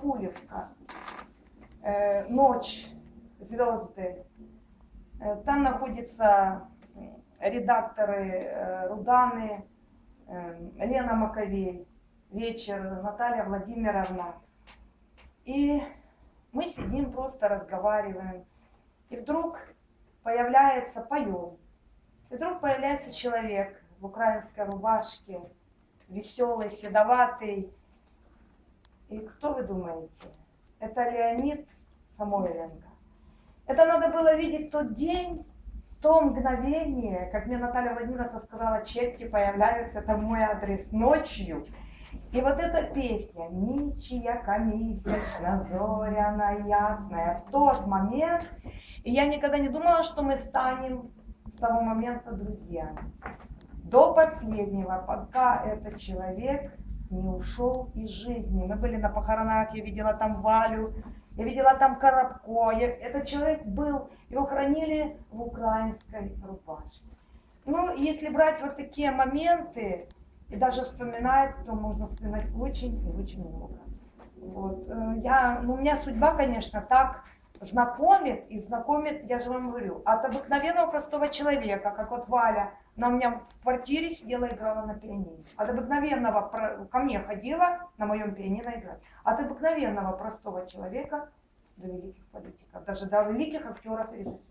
Вакулевка. Э, Ночь, звезды. Там находятся редакторы Руданы, Лена Маковей, вечер, Наталья Владимировна. И мы сидим, просто разговариваем. И вдруг появляется, поем. И вдруг появляется человек в украинской рубашке, веселый, седоватый. И кто вы думаете? Это Леонид Самойленко. Это надо было видеть тот день, то мгновение, как мне Наталья Владимировна сказала, чеки появляются, это мой адрес ночью. И вот эта песня «Ничья місячна, зоряна ясная» в тот момент, и я никогда не думала, что мы станем с того момента друзьями. До последнего, пока этот человек не ушел из жизни. Мы были на похоронах, я видела там Валю, я видела там Коробко. Я- этот человек был, его хранили в украинской рубашке. Ну, если брать вот такие моменты и даже вспоминать, то можно вспоминать очень и очень много. Вот. э, Я, ну, у меня судьба, конечно, так знакомит и знакомит, я же вам говорю, от обыкновенного простого человека, как вот Валя, она у меня в квартире сидела и играла на пианино. От обыкновенного, ко мне ходила на моем пианино играть. От обыкновенного простого человека до великих политиков, даже до великих актеров и режиссеров.